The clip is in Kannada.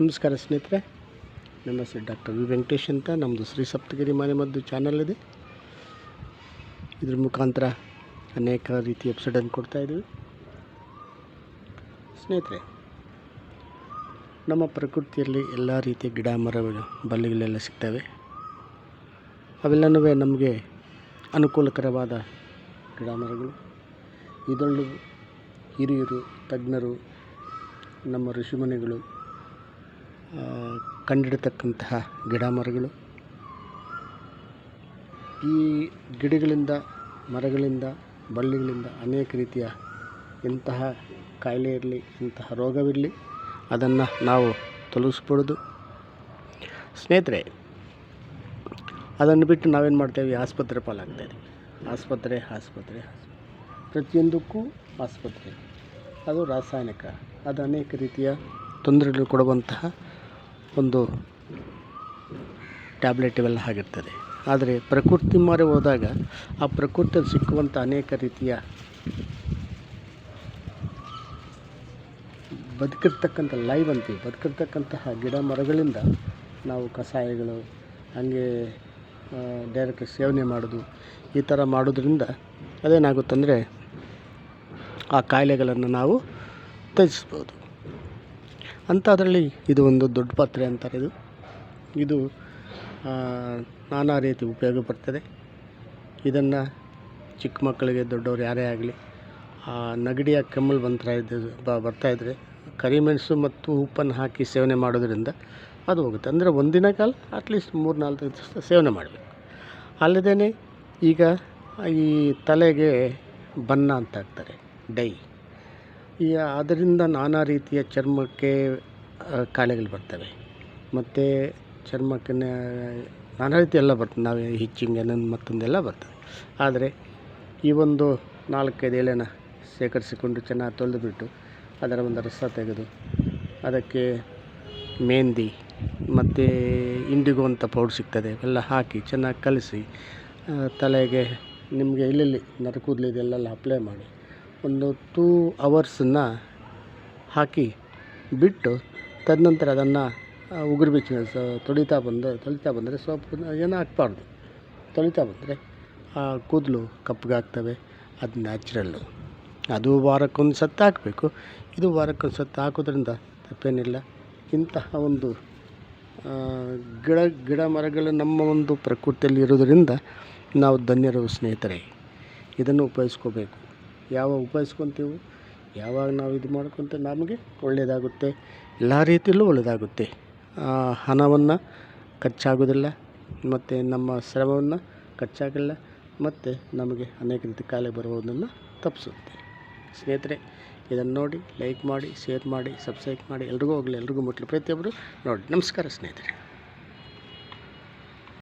ನಮಸ್ಕಾರ ಸ್ನೇಹಿತರೆ. ನಮ್ಮ ಹೆಸರು ಡಾಕ್ಟರ್ ವಿ ವೆಂಕಟೇಶ್ ಅಂತ. ನಮ್ಮದು ಶ್ರೀ ಸಪ್ತಗಿರಿ ಮನೆಮದ್ದು ಚಾನಲ್ ಇದೆ. ಇದ್ರ ಮುಖಾಂತರ ಅನೇಕ ರೀತಿಯ ಎಪಿಸೋಡನ್ನು ಕೊಡ್ತಾಯಿದ್ದೀವಿ ಸ್ನೇಹಿತರೆ, ನಮ್ಮ ಪ್ರಕೃತಿಯಲ್ಲಿ ಎಲ್ಲ ರೀತಿಯ ಗಿಡ ಮರಗಳು, ಬಳ್ಳಿಗಳೆಲ್ಲ ಸಿಗ್ತವೆ. ಅವೆಲ್ಲನೂ ನಮಗೆ ಅನುಕೂಲಕರವಾದ ಗಿಡ ಮರಗಳು. ಇದರಲ್ಲೂ ಹಿರಿಯರು, ತಜ್ಞರು, ನಮ್ಮ ಋಷಿಮುನಿಗಳು ಕಂಡಿಡ್ತಕ್ಕಂತಹ ಗಿಡ ಮರಗಳು ಈ ಗಿಡಗಳಿಂದ, ಮರಗಳಿಂದ, ಬಳ್ಳಿಗಳಿಂದ ಅನೇಕ ರೀತಿಯ ಎಂತಹ ಕಾಯಿಲೆ ಇರಲಿ ಎಂತಹ ರೋಗವಿರಲಿ, ಅದನ್ನು ನಾವು ತೊಲಗಿಸ್ಬಿಡೋದು ಸ್ನೇಹಿತರೆ, ಅದನ್ನು ಬಿಟ್ಟು ನಾವೇನು ಮಾಡ್ತೇವೆ? ಆಸ್ಪತ್ರೆ ಪಾಲಾಗ್ತಾಯಿದ್ದೀವಿ ಆಸ್ಪತ್ರೆ ಆಸ್ಪತ್ರೆ. ಪ್ರತಿಯೊಂದಕ್ಕೂ ಆಸ್ಪತ್ರೆ. ಅದು ರಾಸಾಯನಿಕ. ಅದು ಅನೇಕ ರೀತಿಯ ತೊಂದರೆಗಳು ಕೊಡುವಂತಹ ಒಂದು ಟ್ಯಾಬ್ಲೆಟ್ ಇವೆಲ್ಲ ಆಗಿರ್ತದೆ. ಆದರೆ ಪ್ರಕೃತಿ ಮಾರೆ ಹೋದಾಗ ಆ ಪ್ರಕೃತಿಯಲ್ಲಿ ಸಿಕ್ಕುವಂಥ ಅನೇಕ ರೀತಿಯ ಬದುಕಿರ್ತಕ್ಕಂಥ ಲೈವ್ ಅಂತೀವಿ ಬದುಕಿರ್ತಕ್ಕಂತಹ ಗಿಡ ಮರಗಳಿಂದ ನಾವು ಕಷಾಯಗಳು, ಹಾಗೆ ಡೈರೆಕ್ಟ್ ಸೇವನೆ ಮಾಡೋದು, ಈ ಥರ ಮಾಡೋದ್ರಿಂದ ಅದೇನಾಗುತ್ತಂದರೆ ಆ ಕಾಯಿಲೆಗಳನ್ನು ನಾವು ತ್ಯಜಿಸ್ಬೋದು ಅಂಥದ್ರಲ್ಲಿ ಇದು ಒಂದು ದೊಡ್ಡ ಪಾತ್ರೆ ಅಂತಾರೆ ಇದು. ಇದು ನಾನಾ ರೀತಿ ಉಪಯೋಗ ಬರ್ತದೆ ಇದನ್ನು ಚಿಕ್ಕ ಮಕ್ಕಳಿಗೆ, ದೊಡ್ಡವ್ರು ಯಾರೇ ಆಗಲಿ, ಆ, ನೆಗಡಿಯ ಕೆಮ್ಮಲು ಬಂತರ ಇದ್ದು ಬ- ಇದ್ದರೆ ಕರಿಮೆಣಸು ಮತ್ತು ಉಪ್ಪನ್ನು ಹಾಕಿ ಸೇವನೆ ಮಾಡೋದ್ರಿಂದ ಅದು ಹೋಗುತ್ತೆ. ಅಂದರೆ ಒಂದಿನ ಕಾಲ ಅಟ್ಲೀಸ್ಟ್ ಮೂರು ನಾಲ್ಕು ದಿವಸ ಸೇವನೆ ಮಾಡಬೇಕು. ಅಲ್ಲದೇ ಈಗ ಈ ತಲೆಗೆ ಬಣ್ಣ ಅಂತ ಹಾಕ್ತಾರೆ, ಡೈ. ಈ ಅದರಿಂದ ನಾನಾ ರೀತಿಯ ಚರ್ಮಕ್ಕೆ ಕಾಯಿಲೆಗಳು ಬರ್ತವೆ. ಮತ್ತು ಚರ್ಮಕ್ಕೆ ನಾನಾ ರೀತಿ ಎಲ್ಲ ಬರ್ತದೆ. ನಾವು ಹಿಚ್ಚಿಂಗ್ ಅನ್ನೊಂದು ಮತ್ತೊಂದೆಲ್ಲ ಬರ್ತದೆ. ಆದರೆ ಈ ಒಂದು ನಾಲ್ಕೈದು ಎಲೆನ ಶೇಖರಿಸಿಕೊಂಡು ಚೆನ್ನಾಗಿ ತೊಳೆದುಬಿಟ್ಟು ಅದರ ಒಂದು ರಸ ತೆಗೆದು ಅದಕ್ಕೆ ಮೆಹಂದಿ ಮತ್ತು ಇಂಡಿಗೋ ಅಂತ ಪೌಡ್ರ್ ಸಿಗ್ತದೆ. ಎಲ್ಲ ಹಾಕಿ ಚೆನ್ನಾಗಿ ಕಲಸಿ ತಲೆಗೆ ನಿಮಗೆ ಎಲ್ಲೆಲ್ಲಿ ಇದೆಲ್ಲ ಅಪ್ಲೈ ಮಾಡಿ ಒಂದು ಟೂ ಅವರ್ಸನ್ನು ಹಾಕಿ ಬಿಟ್ಟು ತದನಂತರ ಅದನ್ನು ಉಗುರು ಬಿಚ್ಚಿನ ಸ, ತೊಳಿತಾ ಬಂದು, ತೊಳಿತಾ ಬಂದರೆ ಸೋಪ್ ಏನು ಹಾಕ್ಬಾರ್ದು. ತೊಳಿತಾ ಬಂದರೆ ಆ ಕೂದಲು ಕಪ್ಪಗಾಗ್ತವೆ, ಅದು ನ್ಯಾಚುರಲ್ಲು ಅದು ವಾರಕ್ಕೊಂದು ಸತ್ತು ಹಾಕಬೇಕು. ಇದು ವಾರಕ್ಕೊಂದು ಸತ್ತು ಹಾಕೋದ್ರಿಂದ ತಪ್ಪೇನಿಲ್ಲ. ಇಂತಹ ಒಂದು ಗಿಡ ಗಿಡ ಮರಗಳು ನಮ್ಮ ಒಂದು ಪ್ರಕೃತಿಯಲ್ಲಿ ಇರೋದರಿಂದ ನಾವು ಧನ್ಯರು ಸ್ನೇಹಿತರೆ. ಇದನ್ನು ಉಪಯೋಗಿಸ್ಕೋಬೇಕು. ಯಾವಾಗ ಉಪಯೋಗಿಸ್ಕೊತೀವೋ, ಯಾವಾಗ ನಾವು ಇದು ಮಾಡ್ಕೊತ ನಮಗೆ ಒಳ್ಳೆಯದಾಗುತ್ತೆ ಎಲ್ಲ ರೀತಿಯಲ್ಲೂ ಒಳ್ಳೆಯದಾಗುತ್ತೆ ಹಣವನ್ನು ಖರ್ಚಾಗೋದಿಲ್ಲ, ಮತ್ತು ನಮ್ಮ ಶ್ರಮವನ್ನು ಖರ್ಚಾಗಲ್ಲ, ಮತ್ತು ನಮಗೆ ಅನೇಕ ರೀತಿ ಕಾಯಿಲೆ ಬರುವುದನ್ನು ತಪ್ಪಿಸುತ್ತೆ. ಸ್ನೇಹಿತರೆ, ಇದನ್ನು ನೋಡಿ ಲೈಕ್ ಮಾಡಿ ಶೇರ್ ಮಾಡಿ ಸಬ್ಸ್ಕ್ರೈಬ್ ಮಾಡಿ, ಎಲ್ರಿಗೂ ಹೋಗಲಿ, ಎಲ್ರಿಗೂ ಮುಟ್ಟಲಿ ಪ್ರತಿಯೊಬ್ಬರು ನೋಡಿ. ನಮಸ್ಕಾರ ಸ್ನೇಹಿತರೆ.